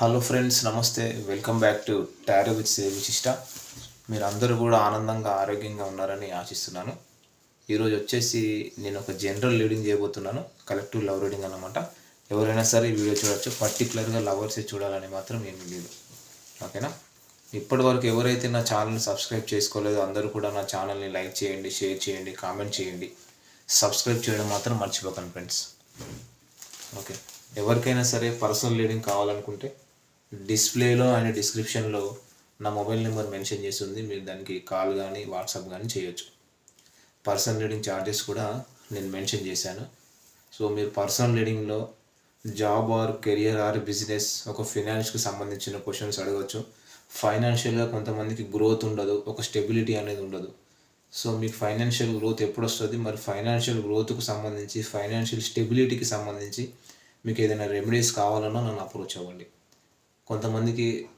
Hello friends నమస్తే. Welcome back to tarot with Vishishta మీరు అందరూ కూడా ఆనందంగా ఆరోగ్యంగా ఉన్నారని ఆశిస్తున్నాను. ఈరోజు వచ్చేసి నేను ఒక జనరల్ రీడింగ్ చేయబోతున్నాను. కలెక్టివ్ లవ్ రీడింగ్ అనమాట ఎవరైనా సరే ఈ వీడియో చూడొచ్చు. పర్టికులర్గా లవర్సే చూడాలని మాత్రం ఏమీ లేదు. ఓకేనా ఇప్పటి వరకు ఎవరైతే నా ఛానల్ని సబ్స్క్రైబ్ చేసుకోలేదో అందరూ కూడా నా ఛానల్ని లైక్ చేయండి షేర్ చేయండి కామెంట్ చేయండి. సబ్స్క్రైబ్ చేయడం మాత్రం మర్చిపోకండి ఫ్రెండ్స్ ఓకే ఎవరికైనా సరే పర్సనల్ రీడింగ్ కావాలనుకుంటే డిస్ప్లేలో అండ్ డిస్క్రిప్షన్లో నా మొబైల్ నెంబర్ మెన్షన్ చేస్తుంది. మీరు దానికి కాల్ కానీ వాట్సాప్ కానీ చేయొచ్చు. పర్సనల్ రీడింగ్ ఛార్జెస్ కూడా నేను మెన్షన్ చేశాను. సో మీరు personal రీడింగ్లో job or career or business ఒక ఫినాన్స్కి సంబంధించిన క్వశ్చన్స్ అడగవచ్చు ఫైనాన్షియల్గా కొంతమందికి గ్రోత్ ఉండదు ఒక స్టెబిలిటీ అనేది ఉండదు. సో మీకు ఫైనాన్షియల్ గ్రోత్ ఎప్పుడు వస్తుంది మరి ఫైనాన్షియల్ గ్రోత్కు సంబంధించి ఫైనాన్షియల్ స్టెబిలిటీకి సంబంధించి మీకు ఏదైనా రెమెడీస్ కావాలన్నా నన్ను అప్రోచ్ అవ్వండి. కొంతమందికి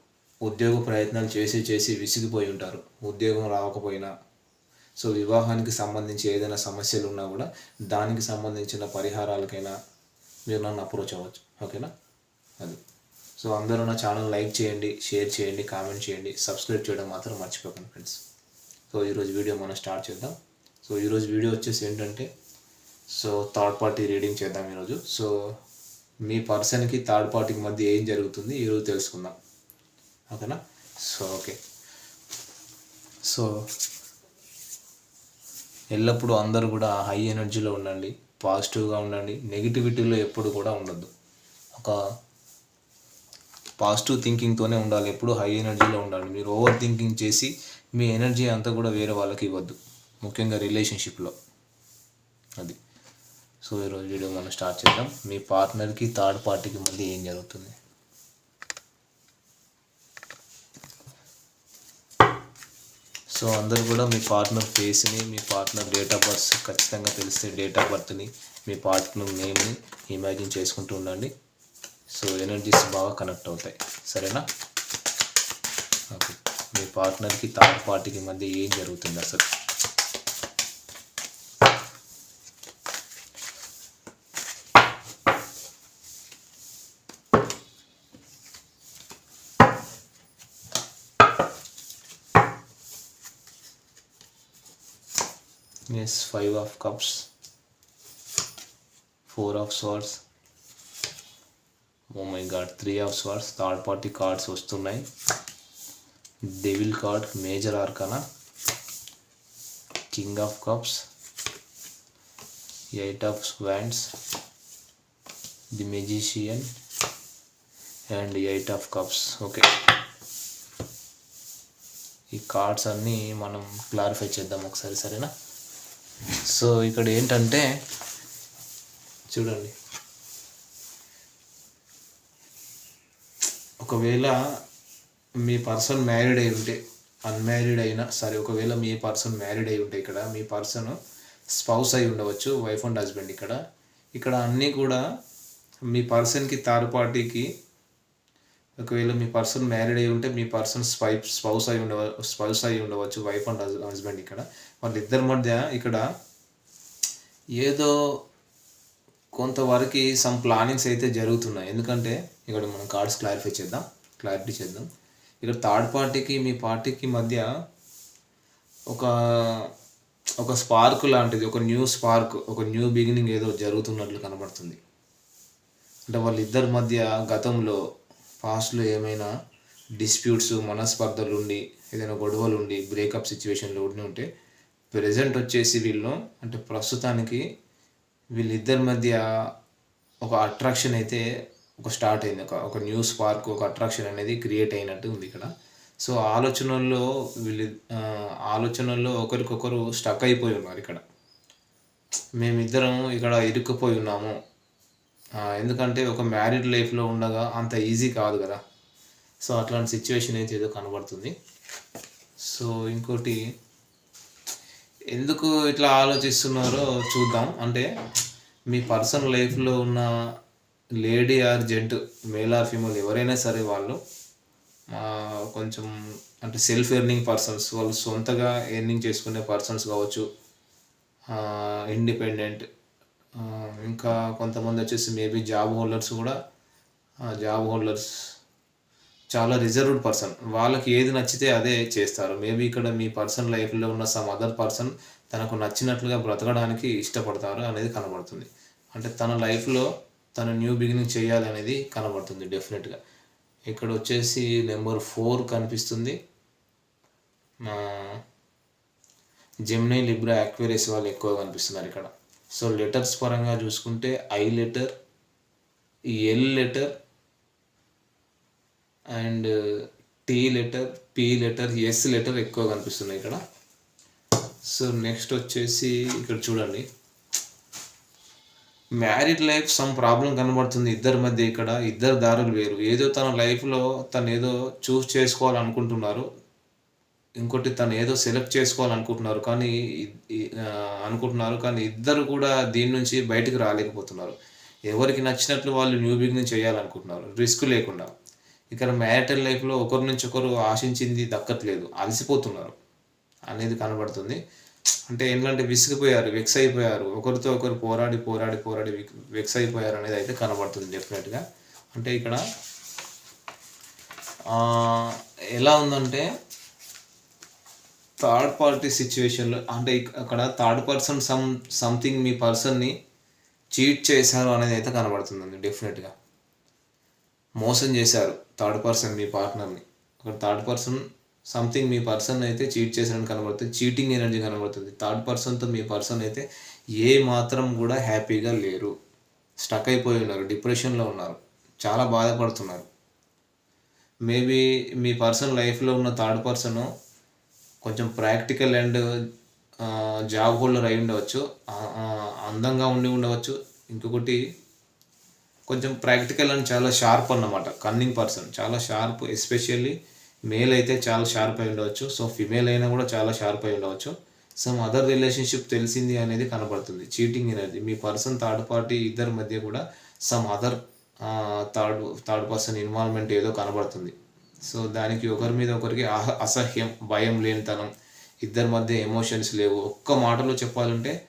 ఉద్యోగ ప్రయత్నాలు చేసి చేసి విసిగిపోయి ఉంటారు. ఉద్యోగం రాకపోయినా సో వివాహానికి సంబంధించి ఏదైనా సమస్యలు ఉన్నా కూడా దానికి సంబంధించిన పరిహారాలకైనా మీరు నన్ను అప్రోచ్ అవ్వచ్చు. ఓకేనా? అది. సో అందరూ నా ఛానల్ లైక్ చేయండి షేర్ చేయండి కామెంట్ చేయండి సబ్స్క్రైబ్ చేయడం మాత్రం మర్చిపోకండి ఫ్రెండ్స్. సో ఈరోజు వీడియో మనం స్టార్ట్ చేద్దాం. సో ఈరోజు వీడియో వచ్చేసి ఏంటంటే సో థర్డ్ పార్టీ రీడింగ్ చేద్దాం ఈరోజు. సో మీ పర్సన్కి థర్డ్ పార్టీకి మధ్య ఏం జరుగుతుంది ఈరోజు తెలుసుకుందాం. ఓకేనా? So okay. సో ఎల్లప్పుడూ అందరూ కూడా హై ఎనర్జీలో ఉండండి పాజిటివ్గా ఉండండి నెగిటివిటీలో ఎప్పుడు కూడా ఉండద్దు. ఒక పాజిటివ్ థింకింగ్తోనే ఉండాలి ఎప్పుడు హై ఎనర్జీలో ఉండాలి. మీరు ఓవర్ థింకింగ్ చేసి మీ ఎనర్జీ అంతా కూడా వేరే వాళ్ళకి ఇవ్వద్దు ముఖ్యంగా రిలేషన్షిప్లో. అది. సో ఈరోజు వీడియో మనం స్టార్ట్ చేద్దాం. మీ పార్ట్నర్కి థర్డ్ పార్టీకి మళ్ళీ ఏం జరుగుతుంది? సో అందరు కూడా మీ పార్ట్నర్ ఫేస్ని మీ పార్ట్నర్ డేట్ ఆఫ్ బర్త్ ఖచ్చితంగా తెలిస్తే డేట్ ఆఫ్ బర్త్ని మీ పార్ట్నర్ నేమ్ని ఇమాజిన్ చేసుకుంటూ ఉండండి. సో ఎనర్జీస్ బాగా కనెక్ట్ అవుతాయి. సరేనా? ఓకే. మీ పార్ట్నర్కి థర్డ్ పార్టీకి మధ్య ఏం జరుగుతుంది అసలు? Yes five of cups four of swords oh my god three of swords third party cards వస్తున్నాయి. Devil card major arcana king of cups eight of swords the magician and eight of cups okay ఈ cards అన్నీ మనం clarify చేద్దాం ఒకసారి సరేనా? So ఇక్కడ ఏంటంటే చూడండి. ఒకవేళ మీ పర్సన్ మ్యారీడ్ అయి ఉంటే అన్మ్యారీడ్ అయినా సరే ఒకవేళ మీ పర్సన్ మ్యారీడ్ అయి ఉంటే ఇక్కడ మీ పర్సన్ స్పౌస్ అయి ఉండవచ్చు వైఫ్ అండ్ హస్బెండ్ ఇక్కడ. ఇక్కడ అన్నీ కూడా మీ పర్సన్కి థర్డ్ పార్టీకి ఒకవేళ మీ పర్సన్ మ్యారీడ్ అయి ఉంటే మీ పర్సన్ స్పై స్పౌస్ అయి ఉండవ స్పౌస్ అయి ఉండవచ్చు వైఫ్ అండ్ హస్బెండ్ ఇక్కడ. వాళ్ళిద్దరి మధ్య ఇక్కడ ఏదో కొంతవరకు సమ్ ప్లానింగ్స్ అయితే జరుగుతున్నాయి. ఎందుకంటే ఇక్కడ మనం కార్డ్స్ క్లారిఫై చేద్దాం. క్లారిటీ చేద్దాం. ఇక్కడ థర్డ్ పార్టీకి మీ పార్టీకి మధ్య ఒక ఒక స్పార్క్ లాంటిది ఒక న్యూ స్పార్క్ ఒక న్యూ బిగినింగ్ ఏదో జరుగుతున్నట్లు కనబడుతుంది. అంటే వాళ్ళిద్దరి మధ్య గతంలో పాస్ట్లో ఏమైనా డిస్ప్యూట్స్ మనస్పర్ధలు ఉండి ఏదైనా గొడవలు ఉండి బ్రేకప్ సిచ్యువేషన్లో ఉండి ఉంటే ప్రజెంట్ వచ్చేసి వీళ్ళు అంటే ప్రస్తుతానికి వీళ్ళిద్దరి మధ్య ఒక అట్రాక్షన్ అయితే ఒక స్టార్ట్ అయింది. ఒక ఒక న్యూ స్పార్క్ ఒక అట్రాక్షన్ అనేది క్రియేట్ అయినట్టు ఉంది ఇక్కడ. సో ఆలోచనల్లో వీళ్ళు ఆలోచనల్లో ఒకరికొకరు స్టక్ అయిపోయి ఉన్నారు ఇక్కడ. మేమిద్దరం ఇక్కడ ఇరుక్కుపోయి ఉన్నాము. ఎందుకంటే ఒక మ్యారీడ్ లైఫ్లో ఉండగా అంత ఈజీ కాదు కదా. సో అట్లాంటి సిచ్యువేషన్ అయితే ఏదో కనబడుతుంది. సో ఇంకోటి ఎందుకు ఇట్లా ఆలోచిస్తున్నారో చూద్దాం. అంటే మీ పర్సనల్ లైఫ్లో ఉన్న lady or gent male or female ఎవరైనా సరే వాళ్ళు కొంచెం అంటే సెల్ఫ్ ఎర్నింగ్ పర్సన్స్ వాళ్ళు సొంతగా ఎర్నింగ్ చేసుకునే పర్సన్స్ కావచ్చు ఇండిపెండెంట్ ఇంకా కొంతమంది వచ్చేసి మేబీ జాబ్ హోల్డర్స్ కూడా జాబ్ హోల్డర్స్ చాలా రిజర్వ్డ్ పర్సన్ వాళ్ళకి ఏది నచ్చితే అదే చేస్తారు. మేబీ ఇక్కడ మీ పర్సన్ లైఫ్లో ఉన్న సమ్ అదర్ పర్సన్ తనకు నచ్చినట్లుగా బ్రతకడానికి ఇష్టపడతారు అనేది కనబడుతుంది. అంటే తన లైఫ్లో తను న్యూ బిగినింగ్ చేయాలి అనేది కనబడుతుంది డెఫినెట్గా ఇక్కడ వచ్చేసి నెంబర్ ఫోర్ కనిపిస్తుంది. జెమినై లిబ్రా యాక్వేరియస్ వాళ్ళు ఎక్కువ కనిపిస్తున్నారు ఇక్కడ. సో లెటర్స్ పరంగా చూసుకుంటే I letter L letter and T letter P letter S letter ఎక్కువ కనిపిస్తున్నాయి ఇక్కడ. సో నెక్స్ట్ వచ్చేసి ఇక్కడ చూడండి. మ్యారీడ్ లైఫ్ సమ్ ప్రాబ్లం కనబడుతుంది ఇద్దరి మధ్య ఇక్కడ. ఇద్దరు దారులు వేరు. ఏదో తన లైఫ్లో తను ఏదో చూస్ చేసుకోవాలనుకుంటున్నారు. ఇంకోటి తను ఏదో సెలెక్ట్ చేసుకోవాలనుకుంటున్నారు కానీ అనుకుంటున్నారు కానీ ఇద్దరు కూడా దీని నుంచి బయటకు రాలేకపోతున్నారు. ఎవరికి నచ్చినట్లు వాళ్ళు న్యూ బిగినింగ్ చేయాలనుకుంటున్నారు. రిస్క్ లేకుండా. ఇక్కడ మ్యారిటల్ లైఫ్లో ఒకరి నుంచి ఒకరు ఆశించింది దక్కట్లేదు అలసిపోతున్నారు అనేది కనబడుతుంది. అంటే ఏంటంటే విసిగిపోయారు వెక్స్ అయిపోయారు. ఒకరితో ఒకరు పోరాడి పోరాడి పోరాడి వెక్స్ అయిపోయారు అనేది అయితే కనబడుతుంది డెఫినెట్గా అంటే ఇక్కడ ఎలా ఉందంటే థర్డ్ పార్టీ సిచ్యువేషన్లో అంటే అక్కడ థర్డ్ పర్సన్ సమ్ సంథింగ్ మీ పర్సన్ని చీట్ చేశారు అనేది అయితే కనబడుతుందండి డెఫినెట్గా మోసం చేశారు థర్డ్ పర్సన్ మీ పార్ట్నర్ని. అక్కడ థర్డ్ పర్సన్ సంథింగ్ మీ పర్సన్ అయితే చీట్ చేసినట్టు కనబడుతుంది చీటింగ్ ఎనర్జీ కనబడుతుంది. థర్డ్ పర్సన్తో మీ పర్సన్ అయితే ఏ మాత్రం కూడా హ్యాపీగా లేరు. స్టక్ అయిపోయి ఉన్నారు డిప్రెషన్లో ఉన్నారు చాలా బాధపడుతున్నారు. మేబీ మీ పర్సన్ లైఫ్లో ఉన్న థర్డ్ పర్సన్ కొంచెం ప్రాక్టికల్ అండ్ జాబ్ హోల్డర్ అయి ఉండవచ్చు అందంగా ఉండి ఉండవచ్చు. ఇంకొకటి కొంచెం ప్రాక్టికల్ అండ్ చాలా షార్ప్ అన్నమాట. కన్నింగ్ పర్సన్ చాలా షార్ప్ ఎస్పెషల్లీ మేల్ అయితే చాలా షార్ప్ అయి ఉండవచ్చు. సో ఫిమేల్ అయినా కూడా చాలా షార్ప్ అయి ఉండవచ్చు. సమ్ అదర్ రిలేషన్షిప్ తెలిసింది అనేది కనబడుతుంది. చీటింగ్ అనేది. మీ పర్సన్ థర్డ్ పార్టీ ఇద్దరి మధ్య కూడా some other third third person involvement ఏదో కనబడుతుంది. సో దానికి ఒకరి మీద ఒకరికి అహ- అసహ్యం భయం లేనితనం ఇద్దరి మధ్య ఎమోషన్స్ లేవు. ఒక్క మాటలో చెప్పాలంటే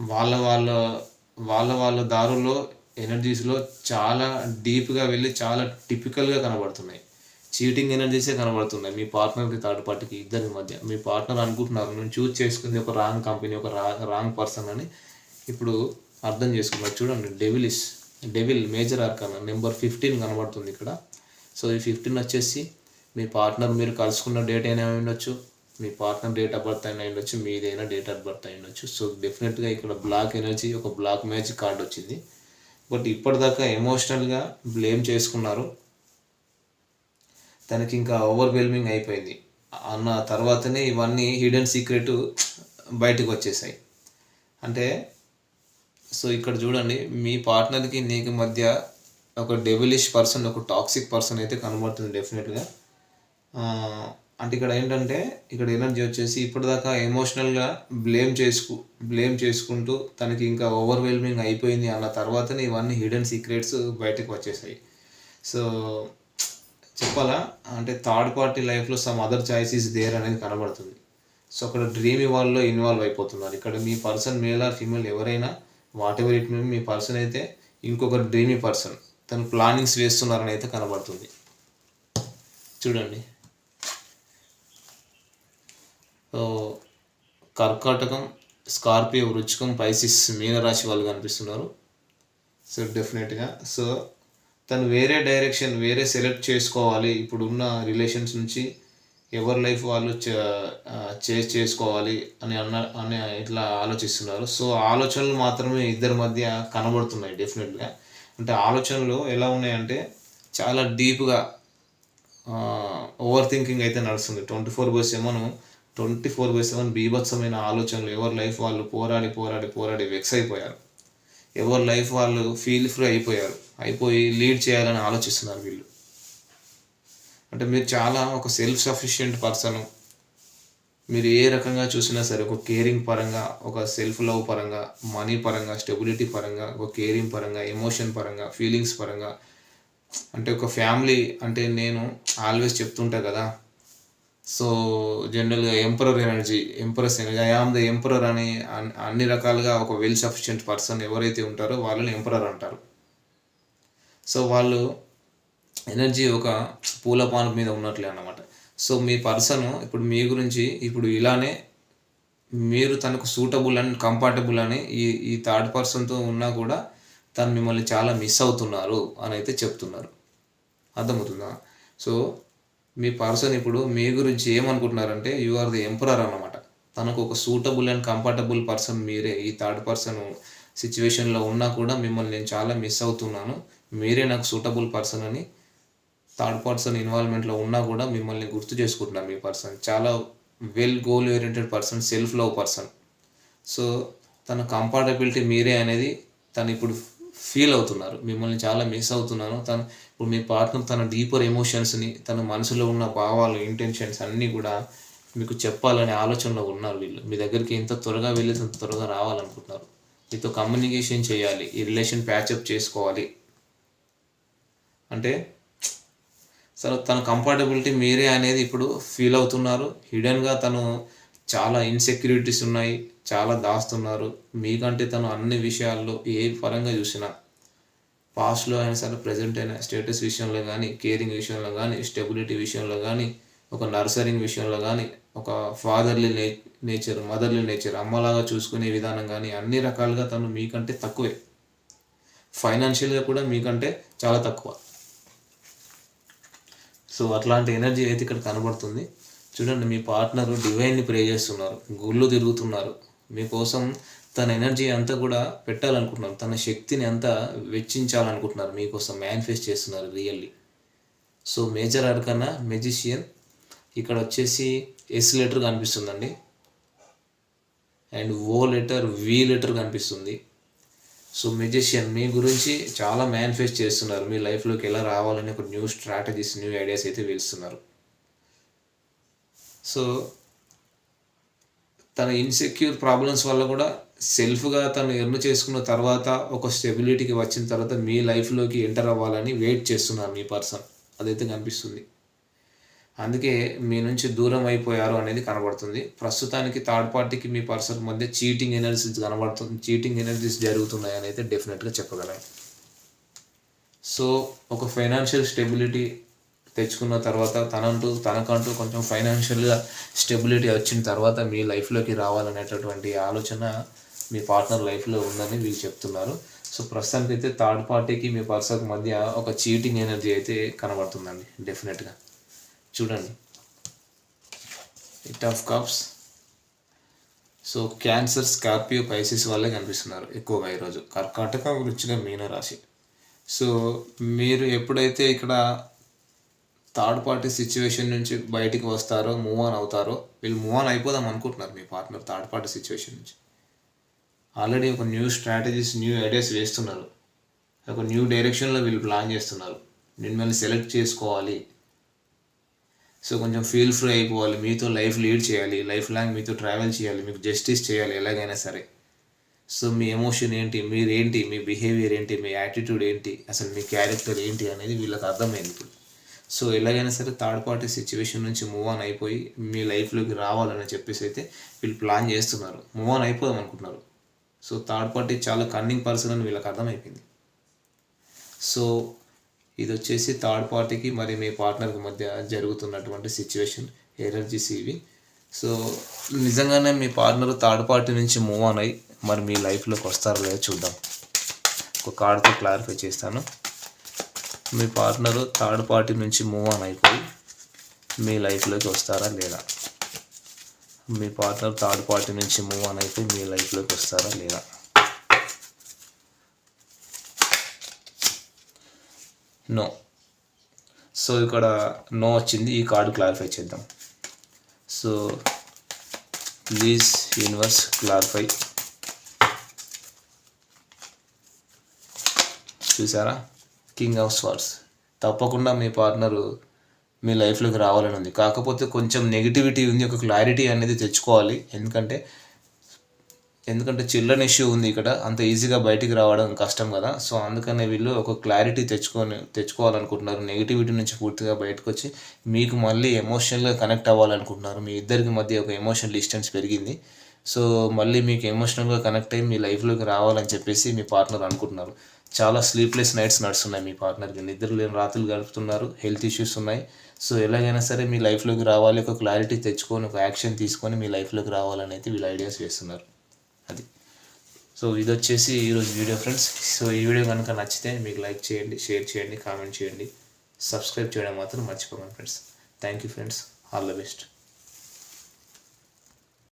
వాళ్ళ వాళ్ళ వాళ్ళ వాళ్ళ దారుల్లో ఎనర్జీస్లో చాలా డీప్గా వెళ్ళి చాలా టిపికల్గా కనబడుతున్నాయి. చీటింగ్ ఎనర్జీసే కనబడుతున్నాయి. మీ పార్ట్నర్కి థర్డ్ పార్టీకి ఇద్దరి మధ్య. మీ పార్ట్నర్ అనుకుంటున్నారు నేను చూస్ చేసుకుంది ఒక రాంగ్ కంపెనీ ఒక రాంగ్ రాంగ్ పర్సన్ అని. ఇప్పుడు అర్థం చేసుకున్నారు చూడండి devil is devil major arcana number fifteen కనబడుతుంది ఇక్కడ. సో ఈ ఫిఫ్టీన్ వచ్చేసి మీ పార్ట్నర్ మీరు కలుసుకున్న డేట్ అయినా ఉండొచ్చు మీ పార్ట్నర్ డేట్ ఆఫ్ బర్త్ అయినా ఉండొచ్చు మీదైనా డేట్ ఆఫ్ బర్త్ అయి ఉండొచ్చు. సో డెఫినెట్గా ఇక్కడ బ్లాక్ ఎనర్జీ ఒక బ్లాక్ మ్యాజిక్ కార్డ్ వచ్చింది. బట్ ఇప్పటిదాకా ఎమోషనల్గా బ్లేమ్ చేసుకున్నారు. తనకి ఇంకా ఓవర్వెల్మింగ్ అయిపోయింది. అన్న తర్వాతనే ఇవన్నీ హిడెన్ సీక్రెట్ బయటకు వచ్చేసాయి అంటే సో ఇక్కడ చూడండి మీ పార్ట్నర్కి నీకు మధ్య ఒక డెవిలిష్ పర్సన్ ఒక టాక్సిక్ పర్సన్ అయితే కనబడుతుంది డెఫినెట్గా. అంటే ఇక్కడ ఏంటంటే ఇక్కడ ఎనర్జీ వచ్చేసి ఇప్పటిదాకా ఎమోషనల్గా బ్లేమ్ చేసుకు బ్లేమ్ చేసుకుంటూ తనకి ఇంకా ఓవర్వెల్మింగ్ అయిపోయింది అన్న తర్వాతనే ఇవన్నీ హిడెన్ సీక్రెట్స్ బయటకు వచ్చేసాయి. సో చెప్పాలా? అంటే థర్డ్ పార్టీ లైఫ్లో సమ్ అదర్ చాయిసెస్ దేర్ అనేది కనబడుతుంది. సో అక్కడ డ్రీమ్ వాళ్ళలో ఇన్వాల్వ్ అయిపోతున్నారు. ఇక్కడ మీ పర్సన్ మేల్ ఆర్ ఫీమేల్ ఎవరైనా వాట్ ఎవర్ ఇట్ మీ మీ పర్సన్ అయితే ఇంకొక డ్రీమీ పర్సన్ తను ప్లానింగ్స్ వేస్తున్నారని అయితే కనబడుతుంది. చూడండి సో కర్కాటకం స్కార్పియో వృచ్చికం పైసిస్ మీనరాశి వాళ్ళు కనిపిస్తున్నారు. సో డెఫినెట్గా. సో తను వేరే డైరెక్షన్ వేరే సెలెక్ట్ చేసుకోవాలి. ఇప్పుడున్న రిలేషన్స్ నుంచి ఎవరి లైఫ్ వాళ్ళు చేజ్ చేసుకోవాలి అని అన్న అని ఇట్లా ఆలోచిస్తున్నారు. సో ఆలోచనలు మాత్రమే ఇద్దరి మధ్య కనబడుతున్నాయి డెఫినెట్గా. అంటే ఆలోచనలు ఎలా ఉన్నాయంటే చాలా డీప్గా ఓవర్ థింకింగ్ అయితే నడుస్తుంది. Twenty four by seven twenty four by seven బీభత్సమైన ఆలోచనలు. ఎవరి లైఫ్ వాళ్ళు పోరాడి పోరాడి పోరాడి వెక్స్ అయిపోయారు. ఎవరి లైఫ్ వాళ్ళు ఫీల్ ఫ్రీ అయిపోయారు. అయిపోయి లీడ్ చేయాలని ఆలోచిస్తున్నారు వీళ్ళు. అంటే మీరు చాలా ఒక సెల్ఫ్ సఫిషియెంట్ పర్సన్ మీరు ఏ రకంగా చూసినా సరే ఒక కేరింగ్ పరంగా ఒక సెల్ఫ్ లవ్ పరంగా మనీ పరంగా స్టెబిలిటీ పరంగా ఒక కేరింగ్ పరంగా ఎమోషన్ పరంగా ఫీలింగ్స్ పరంగా. అంటే ఒక ఫ్యామిలీ అంటే నేను ఆల్వేస్ చెప్తుంటా కదా సో జనరల్గా emperor energy empress energy I am the emperor అని అన్- అన్ని రకాలుగా ఒక వెల్ సఫిషియంట్ పర్సన్ ఎవరైతే ఉంటారో వాళ్ళని ఎంపరర్ అంటారు. సో వాళ్ళు ఎనర్జీ ఒక పూల పాన్పు మీద ఉన్నట్లే అన్నమాట. సో మీ పర్సన్ ఇప్పుడు మీ గురించి ఇప్పుడు ఇలానే మీరు తనకు సూటబుల్ అండ్ కంఫర్టబుల్ అని ఈ ఈ థర్డ్ పర్సన్తో ఉన్నా కూడా తను మిమ్మల్ని చాలా మిస్ అవుతున్నారు అని అయితే చెప్తున్నారు. అర్థమవుతుందా? సో మీ పర్సన్ ఇప్పుడు మీ గురించి ఏమనుకుంటున్నారంటే యు ఆర్ ది ఎంపరర్ అన్నమాట. తనకు ఒక సూటబుల్ అండ్ కంఫర్టబుల్ పర్సన్ మీరే. ఈ థర్డ్ పర్సన్ సిచ్యువేషన్లో ఉన్నా కూడా మిమ్మల్ని నేను చాలా మిస్ అవుతున్నాను. మీరే నాకు సూటబుల్ పర్సన్ అని థర్డ్ పర్సన్ ఇన్వాల్వ్మెంట్లో ఉన్నా కూడా మిమ్మల్ని గుర్తు చేసుకుంటున్నారు మీ పర్సన్ చాలా well goal oriented person self love person so తన కంఫర్టబిలిటీ మీరే అనేది తను ఇప్పుడు ఫీల్ అవుతున్నారు. మిమ్మల్ని చాలా మిస్ అవుతున్నాను. తను ఇప్పుడు మీ పార్ట్నర్ తన డీపర్ ఎమోషన్స్ని తన మనసులో ఉన్న భావాలు ఇంటెన్షన్స్ అన్నీ కూడా మీకు చెప్పాలనే ఆలోచనలో ఉన్నారు వీళ్ళు. మీ దగ్గరికి ఎంత త్వరగా వెళ్ళి అంత త్వరగా రావాలనుకుంటున్నారు. మీతో కమ్యూనికేషన్ చేయాలి. ఈ రిలేషన్ ప్యాచప్ చేసుకోవాలి. అంటే సరే తన కంఫర్టబిలిటీ మీరే అనేది ఇప్పుడు ఫీల్ అవుతున్నారు. హిడెన్గా తను చాలా ఇన్సెక్యూరిటీస్ ఉన్నాయి. చాలా దాస్తున్నారు. మీకంటే తను అన్ని విషయాల్లో ఏ పరంగా చూసినా పాస్ట్లో అయినా సరే ప్రజెంట్ అయినా స్టేటస్ విషయంలో కానీ కేరింగ్ విషయంలో కానీ స్టెబిలిటీ విషయంలో కానీ ఒక నర్సరింగ్ విషయంలో కానీ ఒక ఫాదర్లీ నే నేచర్ మదర్లీ నేచర్ అమ్మలాగా చూసుకునే విధానం కానీ అన్ని రకాలుగా తను మీకంటే తక్కువే. ఫైనాన్షియల్గా కూడా మీకంటే చాలా తక్కువ. సో అట్లాంటి ఎనర్జీ అయితే ఇక్కడ కనబడుతుంది. చూడండి మీ పార్ట్నర్ డివైన్ని ప్రే చేస్తున్నారు. గుళ్ళు తిరుగుతున్నారు. మీకోసం తన ఎనర్జీ అంతా కూడా పెట్టాలనుకుంటున్నారు. తన శక్తిని అంతా వెచ్చించాలనుకుంటున్నారు. మీకోసం మేనిఫెస్ట్ చేస్తున్నారు really. So major arcana magician ఇక్కడ వచ్చేసి ఎస్ లెటర్ కనిపిస్తుందండి. And O letter V letter కనిపిస్తుంది. సో మెజిషియన్ మీ గురించి చాలా మేనిఫెస్ట్ చేస్తున్నారు. మీ లైఫ్లోకి ఎలా రావాలని ఒక న్యూ స్ట్రాటజీస్ న్యూ ఐడియాస్ అయితే వేస్తున్నారు. సో తన ఇన్సెక్యూర్ ప్రాబ్లమ్స్ వల్ల కూడా సెల్ఫ్గా తను ఎర్న్ చేసుకున్న తర్వాత ఒక స్టెబిలిటీకి వచ్చిన తర్వాత మీ లైఫ్లోకి ఎంటర్ అవ్వాలని వెయిట్ చేస్తున్నారు మీ పర్సన్ అదైతే కనిపిస్తుంది. అందుకే మీ నుంచి దూరం అయిపోయారు అనేది కనబడుతుంది. ప్రస్తుతానికి థర్డ్ పార్టీకి మీ పర్సన్ మధ్య చీటింగ్ ఎనర్జీస్ కనబడుతుంది. చీటింగ్ ఎనర్జీస్ జరుగుతున్నాయి అని అయితే డెఫినెట్గా చెప్పగలం. సో ఒక ఫైనాన్షియల్ స్టెబిలిటీ తెచ్చుకున్న తర్వాత తనంటూ తనకంటూ కొంచెం ఫైనాన్షియల్గా స్టెబిలిటీ వచ్చిన తర్వాత మీ లైఫ్లోకి రావాలనేటటువంటి ఆలోచన మీ పార్ట్నర్ లైఫ్లో ఉందని వీళ్ళు చెప్తున్నారు. సో ప్రస్తుతానికి అయితే థర్డ్ పార్టీకి మీ పర్సన్ మధ్య ఒక చీటింగ్ ఎనర్జీ అయితే కనబడుతుందండి డెఫినెట్గా చూడండి. Eight of cups so Cancer Scorpio Pisces వల్లే కనిపిస్తున్నారు ఎక్కువగా ఈరోజు. కర్కాటక వృచ్చిక మీన రాశి సో మీరు ఎప్పుడైతే ఇక్కడ థర్డ్ పార్టీ సిచ్యువేషన్ నుంచి బయటికి వస్తారో మూవ్ ఆన్ అవుతారో వీళ్ళు మూవ్ ఆన్ అయిపోదాం అనుకుంటున్నారు మీ పార్ట్నర్ థర్డ్ పార్టీ సిచ్యువేషన్ నుంచి. ఆల్రెడీ ఒక న్యూ స్ట్రాటజీస్ న్యూ ఐడియాస్ వేస్తున్నారు. ఒక న్యూ డైరెక్షన్లో వీళ్ళు ప్లాన్ చేస్తున్నారు. మిమ్మల్ని సెలెక్ట్ చేసుకోవాలి. సో కొంచెం ఫీల్ ఫ్రీ అయిపోవాలి. మీతో లైఫ్ లీడ్ చేయాలి. లైఫ్ లాంగ్ మీతో ట్రావెల్ చేయాలి. మీకు జస్టిస్ చేయాలి ఎలాగైనా సరే. సో మీ ఎమోషన్ ఏంటి? మీరేంటి మీ బిహేవియర్ ఏంటి? మీ యాటిట్యూడ్ ఏంటి? అసలు మీ క్యారెక్టర్ ఏంటి? అనేది వీళ్ళకి అర్థమైంది ఇప్పుడు. సో ఎలాగైనా సరే థర్డ్ పార్టీ సిచ్యువేషన్ నుంచి మూవ్ ఆన్ అయిపోయి మీ లైఫ్లోకి రావాలని చెప్పేసి అయితే వీళ్ళు ప్లాన్ చేస్తున్నారు. మూవ్ ఆన్ అయిపోదాం అనుకుంటున్నారు. సో థర్డ్ పార్టీ చాలా కన్నింగ్ పర్సన్ అని వీళ్ళకి అర్థమైపోయింది. సో ఇది వచ్చేసి థర్డ్ పార్టీకి మరి మీ పార్ట్నర్కి మధ్య జరుగుతున్నటువంటి సిచ్యువేషన్ ఎనర్జీస్ ఇవి సో నిజంగానే మీ పార్ట్నర్ థర్డ్ పార్టీ నుంచి మూవ్ ఆన్ అయ్యి మరి మీ లైఫ్లోకి వస్తారో లేదో చూద్దాం. ఒక కార్డ్తో క్లారిఫై చేస్తాను. మీ పార్ట్నర్ థర్డ్ పార్టీ నుంచి మూవ్ ఆన్ అయిపోయి మీ లైఫ్లోకి వస్తారా లేదా? మీ పార్ట్నర్ థర్డ్ పార్టీ నుంచి మూవ్ ఆన్ అయిపోయి మీ లైఫ్లోకి వస్తారా లేదా? నో సో ఇక్కడ నో వచ్చింది. ఈ కార్డు క్లారిఫై చేద్దాం. సో ప్లీజ్ యూనివర్స్ క్లారిఫై చూసారా? కింగ్ ఆఫ్ స్వార్డ్స్ తప్పకుండా మీ పార్ట్నరు మీ లైఫ్లోకి రావాలని ఉంది. కాకపోతే కొంచెం నెగిటివిటీ ఉంది ఒక క్లారిటీ అనేది తెచ్చుకోవాలి. ఎందుకంటే ఎందుకంటే చిల్డ్రన్ ఇష్యూ ఉంది ఇక్కడ. అంత ఈజీగా బయటికి రావడం కష్టం కదా. సో అందుకనే వీళ్ళు ఒక క్లారిటీ తెచ్చుకొని తెచ్చుకోవాలనుకుంటున్నారు. నెగిటివిటీ నుంచి పూర్తిగా బయటకు వచ్చి మీకు మళ్ళీ ఎమోషనల్గా కనెక్ట్ అవ్వాలనుకుంటున్నారు. మీ ఇద్దరికి మధ్య ఒక ఎమోషనల్ డిస్టెన్స్ పెరిగింది. సో మళ్ళీ మీకు ఎమోషనల్గా కనెక్ట్ అయ్యి మీ లైఫ్లోకి రావాలని చెప్పేసి మీ పార్ట్నర్ అనుకుంటున్నారు. చాలా స్లీప్లెస్ నైట్స్ నడుస్తున్నాయి. మీ పార్ట్నర్కి నిద్ర లేని రాత్రులు గడుపుతున్నారు. హెల్త్ ఇష్యూస్ ఉన్నాయి. సో ఎలాగైనా సరే మీ లైఫ్లోకి రావాలి. ఒక క్లారిటీ తెచ్చుకొని ఒక యాక్షన్ తీసుకొని మీ లైఫ్లోకి రావాలని అయితే వీళ్ళు ఐడియాస్ చేస్తున్నారు. అది. సో ఇది వచ్చేసి ఈరోజు వీడియో ఫ్రెండ్స్ సో ఈ వీడియో కనుక నచ్చితే మీకు లైక్ చేయండి షేర్ చేయండి కామెంట్ చేయండి. సబ్స్క్రైబ్ చేయడం మాత్రం మర్చిపోకండి friends thank you friends all the best